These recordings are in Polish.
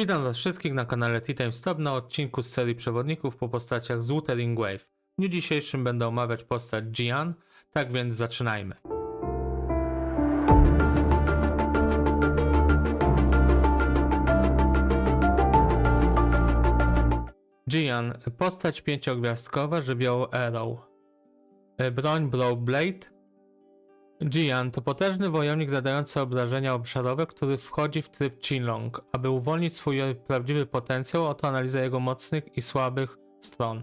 Witam Was wszystkich na kanale Tea Time Stop na odcinku z serii przewodników po postaciach z Wuthering Wave. W dniu dzisiejszym będę omawiać postać Jian, tak więc zaczynajmy. Jian, postać pięciogwiazdkowa, żywioł Arrow. E, Broń Blow Blade. Jian to potężny wojownik zadający obrażenia obszarowe, który wchodzi w tryb Qinglong. Aby uwolnić swój prawdziwy potencjał, oto analiza jego mocnych i słabych stron.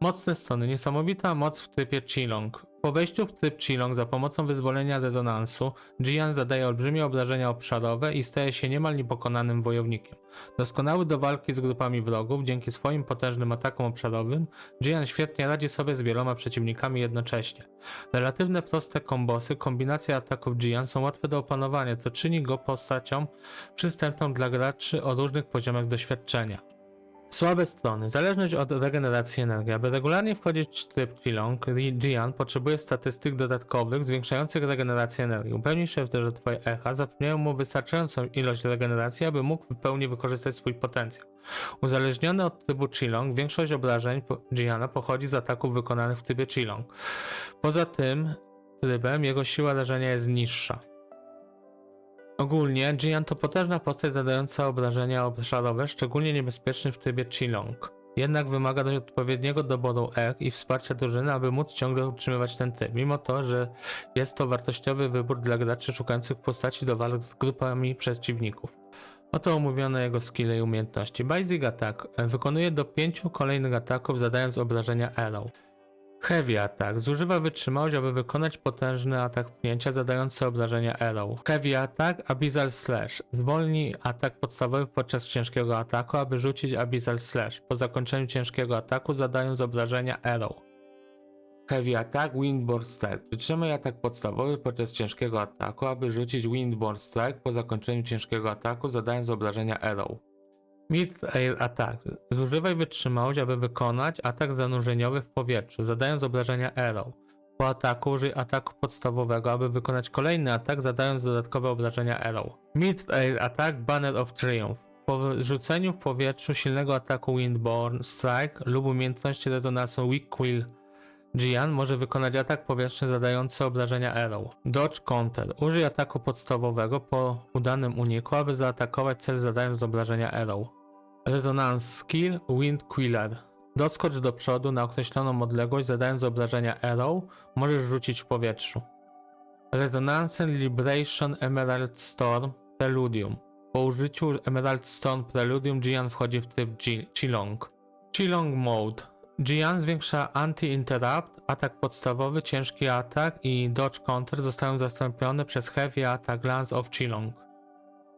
Mocne strony. Niesamowita moc w trybie Qinglong. Po wejściu w tryb Qinglong za pomocą wyzwolenia rezonansu, Jian zadaje olbrzymie obrażenia obszarowe i staje się niemal niepokonanym wojownikiem. Doskonały do walki z grupami wrogów, dzięki swoim potężnym atakom obszarowym, Jian świetnie radzi sobie z wieloma przeciwnikami jednocześnie. Relatywne proste kombosy, kombinacje ataków Jian są łatwe do opanowania, co czyni go postacią przystępną dla graczy o różnych poziomach doświadczenia. Słabe strony. Zależność od regeneracji energii. Aby regularnie wchodzić w tryb Qilong, Jian potrzebuje statystyk dodatkowych zwiększających regenerację energii. Upewnij się, że twoje echa zapewniają mu wystarczającą ilość regeneracji, aby mógł w pełni wykorzystać swój potencjał. Uzależniony od trybu Qilong, większość obrażeń Jiana pochodzi z ataków wykonanych w trybie Qilong. Poza tym trybem jego siła rażenia jest niższa. Ogólnie Jian to potężna postać zadająca obrażenia obszarowe, szczególnie niebezpieczny w trybie Qilong. Jednak wymaga dość odpowiedniego doboru ech i wsparcia drużyny, aby móc ciągle utrzymywać ten typ, mimo to, że jest to wartościowy wybór dla graczy szukających postaci do walk z grupami przeciwników. Oto omówione jego skille i umiejętności. Basic Attack wykonuje do 5 kolejnych ataków zadając obrażenia Arrow. Heavy Attack zużywa wytrzymałość, aby wykonać potężny atak pchnięcia zadający obrażenia Arrow. Heavy Attack Abyssal Slash zwolni atak podstawowy podczas ciężkiego ataku, aby rzucić Abyssal Slash. Po zakończeniu ciężkiego ataku zadając obrażenia Arrow. Heavy Attack Windborne Strike. Wytrzymaj atak podstawowy podczas ciężkiego ataku, aby rzucić Windborne Strike po zakończeniu ciężkiego ataku, zadając obrażenia Arrow. Mid-Air Attack. Zużywaj wytrzymałość, aby wykonać atak zanurzeniowy w powietrzu, zadając obrażenia Arrow. Po ataku użyj ataku podstawowego, aby wykonać kolejny atak, zadając dodatkowe obrażenia Arrow. Mid-Air Attack Banner of Triumph. Po rzuceniu w powietrzu silnego ataku Windborne Strike lub umiejętności rezonansu Weak Quill Jian może wykonać atak powietrzny zadający obrażenia Arrow. Dodge Counter. Użyj ataku podstawowego po udanym uniku, aby zaatakować cel zadając obrażenia Arrow. Resonance Skill Wind Quiller. Doskocz do przodu na określoną odległość zadając obrażenia Arrow, możesz rzucić w powietrzu. Resonance Liberation Emerald Storm Preludium. Po użyciu Emerald Storm Preludium Jian wchodzi w tryb Qilong. Qilong Mode. Jian zwiększa Anti-Interrupt, atak podstawowy, ciężki atak i Dodge Counter zostają zastąpione przez Heavy Attack Lance of Qilong.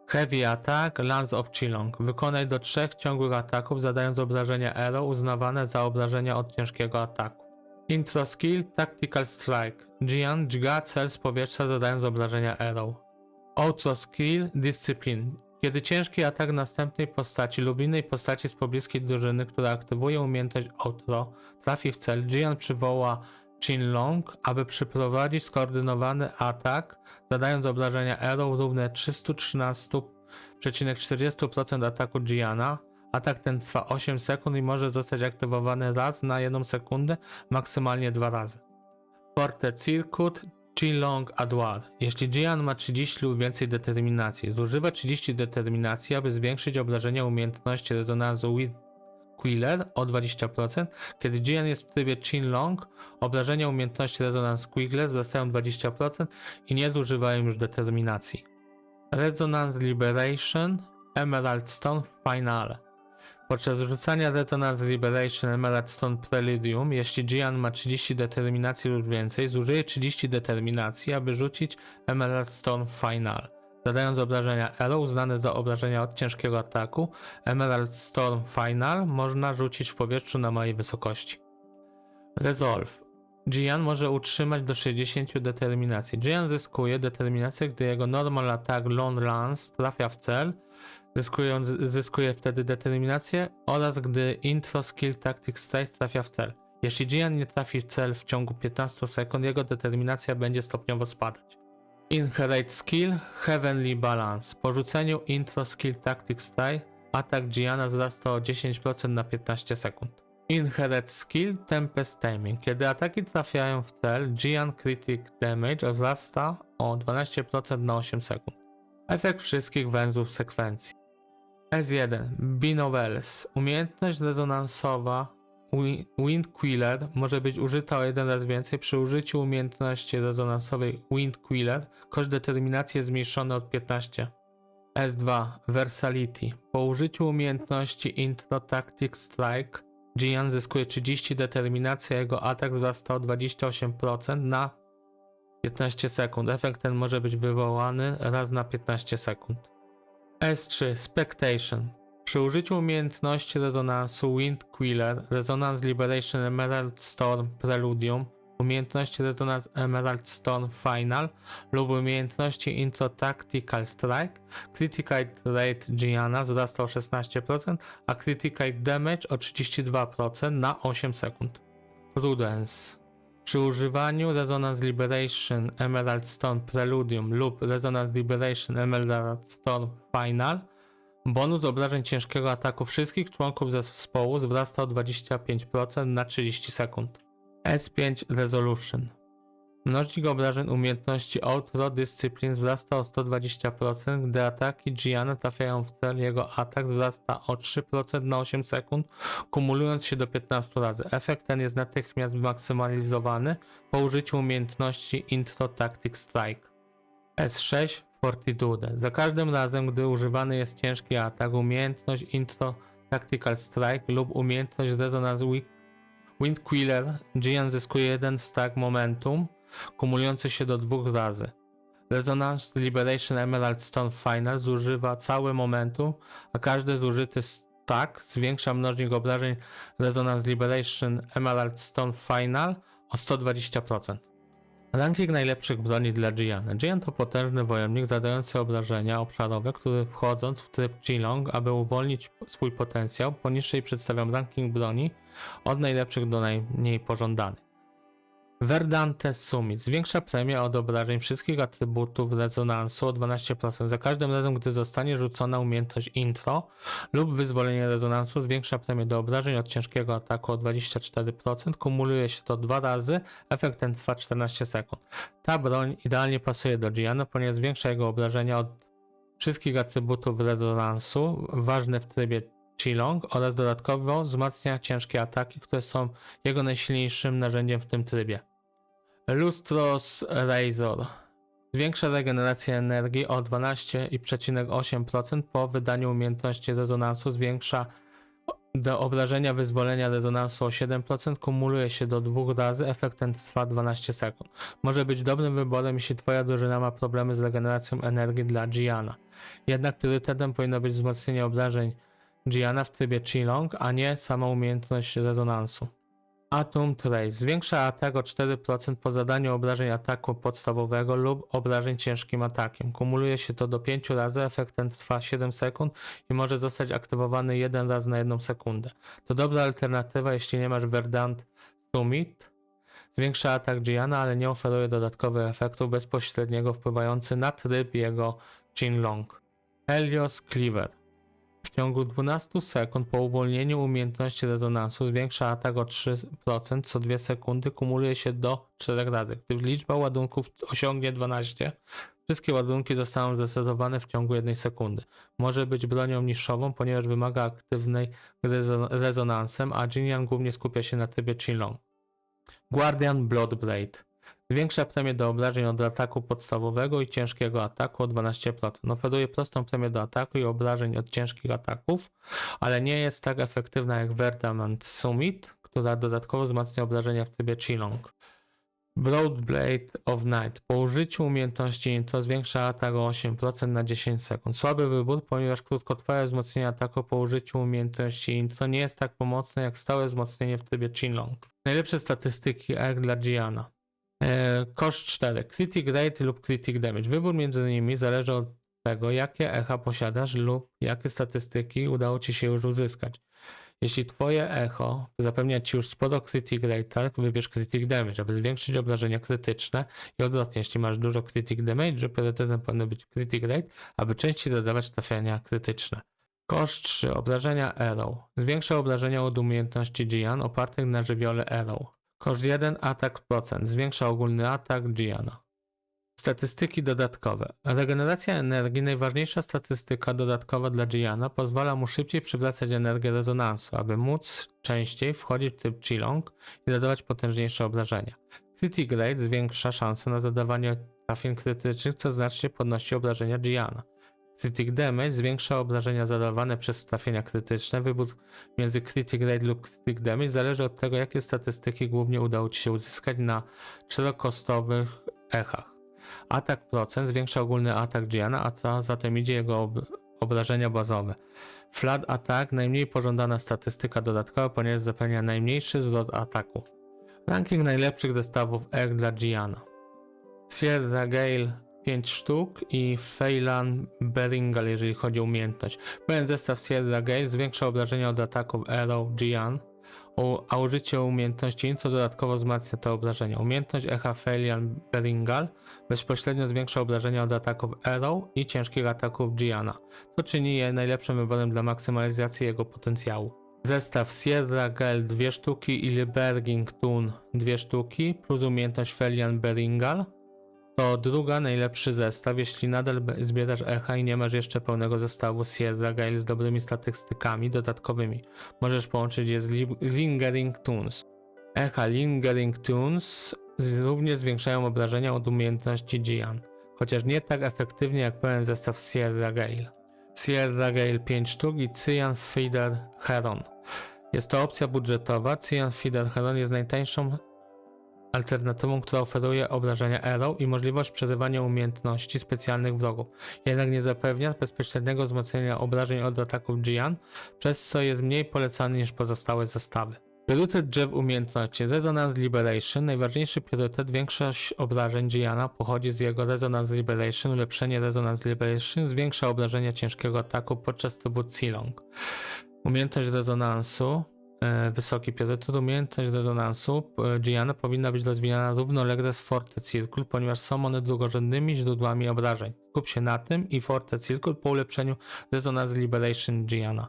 Heavy Attack Lance of Qilong. Wykonaj do trzech ciągłych ataków zadając obrażenia Arrow uznawane za obrażenia od ciężkiego ataku. Intro Skill Tactical Strike. Jian dźga cel z powietrza zadając obrażenia Arrow. Outro Skill Discipline. Kiedy ciężki atak następnej postaci lub innej postaci z pobliskiej drużyny, która aktywuje umiejętność Outro, trafi w cel, Jian przywoła Qinlong, aby przeprowadzić skoordynowany atak, zadając obrażenia Arrow równe 313,40% ataku Jiana. Atak ten trwa 8 sekund i może zostać aktywowany raz na 1 sekundę, maksymalnie dwa razy. Forte Circuit Qilong Adwar. Jeśli Jian ma 30 lub więcej determinacji, zużywa 30 determinacji, aby zwiększyć obrażenia umiejętności rezonansu with Quiller o 20%. Kiedy Jian jest w trybie Qinlong, obrażenia umiejętności rezonans Quiller wzrastają 20% i nie zużywają już determinacji. Resonance Liberation Emerald Stone Finale. Podczas rzucania Resonance Liberation Emerald Stone Preludium, jeśli Jian ma 30 determinacji lub więcej, zużyje 30 determinacji, aby rzucić Emerald Stone Final. Zadając obrażenia Arrow uznane za obrażenia od ciężkiego ataku, Emerald Storm Final można rzucić w powietrzu na małej wysokości. Resolve. Jian może utrzymać do 60 determinacji. Jian zyskuje determinację, gdy jego normal attack Long Lance trafia w cel, zyskując, zyskuje wtedy determinację oraz gdy intro skill tactic strike trafia w cel. Jeśli Jian nie trafi w cel w ciągu 15 sekund, jego determinacja będzie stopniowo spadać. Inherate skill Heavenly Balance. Po rzuceniu intro skill tactic strike atak Gianna wzrasta o 10% na 15 sekund. Inherent Skill Tempest Timing. Kiedy ataki trafiają w cel, Gian Critic Damage wzrasta o 12% na 8 sekund. Efekt wszystkich węzłów sekwencji. S1. Binovels. Umiejętność rezonansowa Wi- Wind Quiller może być użyta o jeden raz więcej przy użyciu umiejętności rezonansowej Wind Quiller. Koszt determinacji zmniejszony od 15. S2. Versality. Po użyciu umiejętności Intro Tactic Strike Gian zyskuje 30 determinacji, a jego atak wzrasta o 28% na 15 sekund. Efekt ten może być wywołany raz na 15 sekund. S3 Spectation. Przy użyciu umiejętności rezonansu Wind Quiller, Resonance Liberation Emerald Storm Preludium, umiejętności Resonance Emerald Storm Final lub umiejętności Intro Tactical Strike, Critical Rate Gianna wzrasta o 16%, a Critical Damage o 32% na 8 sekund. Prudence. Przy używaniu Resonance Liberation Emerald Storm Preludium lub Resonance Liberation Emerald Storm Final, bonus obrażeń ciężkiego ataku wszystkich członków zespołu wzrasta o 25% na 30 sekund. S5 Resolution. Mnożnik obrażeń umiejętności Outro Discipline wzrasta o 120%, gdy ataki Gianna trafiają w cel, jego atak wzrasta o 3% na 8 sekund, kumulując się do 15 razy. Efekt ten jest natychmiast maksymalizowany po użyciu umiejętności Intro Tactic Strike. S6 Fortitude. Za każdym razem, gdy używany jest ciężki atak, umiejętność Intro Tactical Strike lub umiejętność Resonance Wi- Wind Quiller, Gian zyskuje jeden stack momentum, kumulujący się do dwóch razy. Resonance Liberation Emerald Stone Final zużywa całe momentum, a każdy zużyty stack zwiększa mnożnik obrażeń Resonance Liberation Emerald Stone Final o 120%. Ranking najlepszych broni dla Giana. Gian to potężny wojownik zadający obrażenia obszarowe, który wchodząc w tryb G-Long, aby uwolnić swój potencjał, poniżej przedstawiam ranking broni od najlepszych do najmniej pożądanych. Verdante Summit zwiększa premię od obrażeń wszystkich atrybutów rezonansu o 12%. Za każdym razem, gdy zostanie rzucona umiejętność intro lub wyzwolenie rezonansu, zwiększa premię do obrażeń od ciężkiego ataku o 24%. Kumuluje się to dwa razy, efekt ten trwa 14 sekund. Ta broń idealnie pasuje do Giana, ponieważ zwiększa jego obrażenia od wszystkich atrybutów rezonansu, ważne w trybie Chilong oraz dodatkowo wzmacnia ciężkie ataki, które są jego najsilniejszym narzędziem w tym trybie. Lustros Razor zwiększa regenerację energii o 12,8% po wydaniu umiejętności rezonansu, zwiększa do obrażenia wyzwolenia rezonansu o 7%, kumuluje się do dwóch razy, efekt ten trwa 12 sekund. Może być dobrym wyborem, jeśli twoja drużyna ma problemy z regeneracją energii dla Giana. Jednak priorytetem powinno być wzmocnienie obrażeń Giana w trybie Chilong, a nie sama umiejętność rezonansu. Atom Trace zwiększa atak o 4% po zadaniu obrażeń ataku podstawowego lub obrażeń ciężkim atakiem. Kumuluje się to do 5 razy, efekt ten trwa 7 sekund i może zostać aktywowany jeden raz na 1 sekundę. To dobra alternatywa, jeśli nie masz Verdant Summit. Zwiększa atak Giana, ale nie oferuje dodatkowych efektów bezpośredniego wpływający na tryb jego Chinlong. Helios Cleaver ciągu 12 sekund po uwolnieniu umiejętności rezonansu zwiększa atak o 3% co 2 sekundy, kumuluje się do 4 razy. Gdy liczba ładunków osiągnie 12, wszystkie ładunki zostaną zresetowane w ciągu 1 sekundy. Może być bronią niższową, ponieważ wymaga aktywnej rezo- rezonansem, a Jinian głównie skupia się na trybie Chilong. Guardian Bloodblade Zwiększa premię do obrażeń od ataku podstawowego i ciężkiego ataku o 12%. Oferuje prostą premię do ataku i obrażeń od ciężkich ataków, ale nie jest tak efektywna jak Verdamant Summit, która dodatkowo wzmacnia obrażenia w trybie Chilong. Broadblade of Night. Po użyciu umiejętności intro zwiększa atak o 8% na 10 sekund. Słaby wybór, ponieważ krótkotrwałe wzmocnienie ataku po użyciu umiejętności intro nie jest tak pomocne jak stałe wzmocnienie w trybie Chinlong. Najlepsze statystyki R dla Giana. E, Koszt 4. Critic Rate lub Critic Damage. Wybór między nimi zależy od tego, jakie echa posiadasz lub jakie statystyki udało Ci się już uzyskać. Jeśli Twoje echo zapewnia Ci już sporo Critic Rate, wybierz Critic Damage, aby zwiększyć obrażenia krytyczne i odwrotnie, jeśli masz dużo Critic Damage, priorytetem powinno być Critic Rate, aby częściej zadawać trafiania krytyczne. Koszt 3. Obrażenia Arrow. Zwiększa obrażenia od umiejętności Gian opartych na żywiole Arrow. Koszt 1. Atak procent. Zwiększa ogólny atak Giana. Statystyki dodatkowe. Regeneracja energii, najważniejsza statystyka dodatkowa dla Giana, pozwala mu szybciej przywracać energię rezonansu, aby móc częściej wchodzić w typ Chilong i zadawać potężniejsze obrażenia. Critic Rate zwiększa szanse na zadawanie trafień krytycznych, co znacznie podnosi obrażenia Giana. Critic Damage zwiększa obrażenia zadawane przez trafienia krytyczne. Wybór między Critic Rate lub Critic Damage zależy od tego, jakie statystyki głównie udało Ci się uzyskać na czterokostowych echach. Atak procent zwiększa ogólny atak Giana, a to zatem idzie jego ob obrażenia bazowe. Flat Attack najmniej pożądana statystyka dodatkowa, ponieważ zapewnia najmniejszy zwrot ataku. Ranking najlepszych zestawów R dla Giana. Sierra Gale 5 sztuk i Phelan Beringal, jeżeli chodzi o umiejętność. Pełen zestaw Sierra Gale zwiększa obrażenia od ataków Arrow Gian, a użycie umiejętności Intro dodatkowo wzmacnia te obrażenia. Umiejętność Echa Phelan Beringal bezpośrednio zwiększa obrażenia od ataków Arrow i ciężkich ataków Giana. To czyni je najlepszym wyborem dla maksymalizacji jego potencjału. Zestaw Sierra Gale 2 sztuki i Liberging Tun 2 sztuki plus umiejętność Felian Beringal to druga najlepszy zestaw, jeśli nadal zbierasz echa i nie masz jeszcze pełnego zestawu Sierra Gale z dobrymi statystykami dodatkowymi. Możesz połączyć je z Li- Lingering Tunes. Echa Lingering Tunes również zwiększają obrażenia od umiejętności Gian, chociaż nie tak efektywnie jak pełen zestaw Sierra Gale. Sierra Gale 5 sztuk i Cyan Feeder Heron. Jest to opcja budżetowa. Cyan Feeder Heron jest najtańszą alternatywą, która oferuje obrażenia Arrow i możliwość przerywania umiejętności specjalnych wrogów. Jednak nie zapewnia bezpośredniego wzmocnienia obrażeń od ataków Gian, przez co jest mniej polecany niż pozostałe zestawy. Priorytet drzew umiejętności Resonance Liberation. Najważniejszy priorytet, większość obrażeń Giana pochodzi z jego Resonance Liberation. Ulepszenie Resonance Liberation zwiększa obrażenia ciężkiego ataku podczas trybu Cilong. Umiejętność rezonansu, wysoki priorytet, umiejętność rezonansu e, Giana powinna być rozwijana równolegle z Forte Circle, ponieważ są one drugorzędnymi źródłami obrażeń. Skup się na tym i Forte Circle po ulepszeniu Resonance Liberation Giana.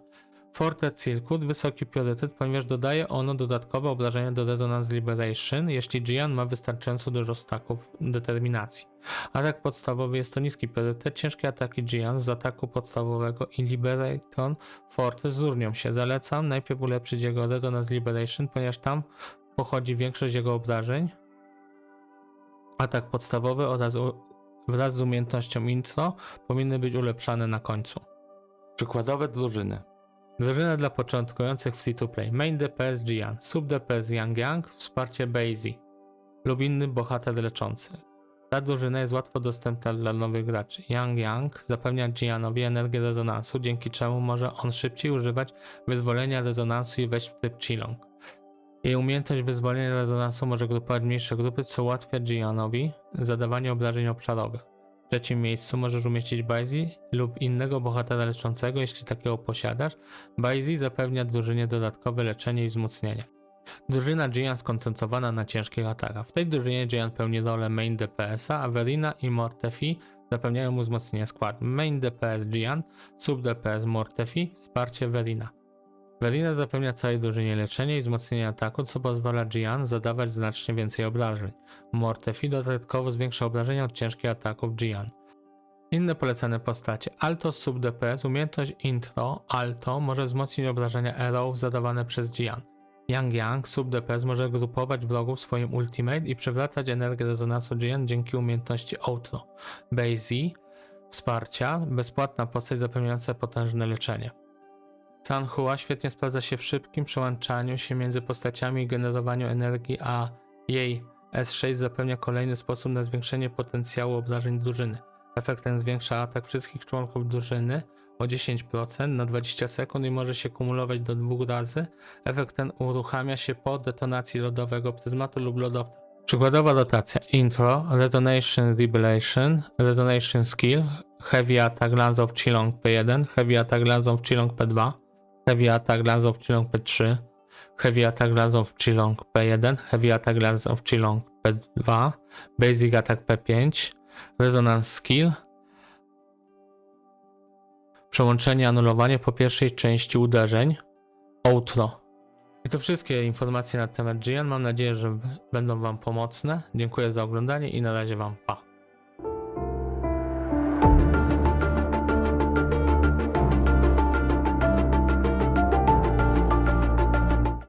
Forte Circle wysoki priorytet, ponieważ dodaje ono dodatkowe obrażenia do Resonance Liberation, jeśli Gian ma wystarczająco dużo staków determinacji. Atak podstawowy jest to niski priorytet, ciężkie ataki Gian z ataku podstawowego i Liberaton Forte zróżnią się. Zalecam najpierw ulepszyć jego Resonance Liberation, ponieważ tam pochodzi większość jego obrażeń. Atak podstawowy oraz wraz z umiejętnością intro powinny być ulepszane na końcu. Przykładowe drużyny. Drużyna dla początkujących w free-to-play. Main DPS Gian, sub DPS Yang Yang, wsparcie Bazy lub inny bohater leczący. Ta drużyna jest łatwo dostępna dla nowych graczy. Yang Yang zapewnia Gianowi energię rezonansu, dzięki czemu może on szybciej używać wyzwolenia rezonansu i wejść w tryb Chilong. Jej umiejętność wyzwolenia rezonansu może grupować mniejsze grupy, co ułatwia Gianowi zadawanie obrażeń obszarowych. W trzecim miejscu możesz umieścić Baizi lub innego bohatera leczącego, jeśli takiego posiadasz. Baizi zapewnia drużynie dodatkowe leczenie i wzmocnienie. Drużyna Gian skoncentrowana na ciężkich atakach. W tej drużynie Gian pełni rolę main DPS-a, a Verina i Mortefi zapewniają mu wzmocnienie składu. Main DPS Gian, sub DPS Mortefi, wsparcie Verina. Verina zapewnia całej drużynie leczenie i wzmocnienie ataku, co pozwala Gian zadawać znacznie więcej obrażeń. Mortefi dodatkowo zwiększa obrażenia od ciężkich ataków Gian. Inne polecane postacie. Alto sub DPS, umiejętność intro, Alto może wzmocnić obrażenia Arrow zadawane przez Gian. Yang Yang sub DPS może grupować wrogów swoim ultimate i przywracać energię rezonansu Gian dzięki umiejętności Outro. Bazy, wsparcia, bezpłatna postać zapewniająca potężne leczenie. Sanhua świetnie sprawdza się w szybkim przełączaniu się między postaciami i generowaniu energii, a jej S6 zapewnia kolejny sposób na zwiększenie potencjału obrażeń drużyny. Efekt ten zwiększa atak wszystkich członków drużyny o 10% na 20 sekund i może się kumulować do dwóch razy. Efekt ten uruchamia się po detonacji lodowego pryzmatu lub lodowca. Przykładowa rotacja Intro, Resonation Revelation, Resonation Skill, Heavy Attack Lance of Chilong P1, Heavy Attack Lance of Chilong P2, Heavy Attack Lance of Chilong P3, Heavy Attack Lance of Chilong P1, Heavy Attack Lance of Chilong P2, Basic Attack P5, Resonance Skill. przełączenie, anulowanie po pierwszej części uderzeń. Outro. I to wszystkie informacje na temat Gian. Mam nadzieję, że będą Wam pomocne. Dziękuję za oglądanie i na razie Wam pa.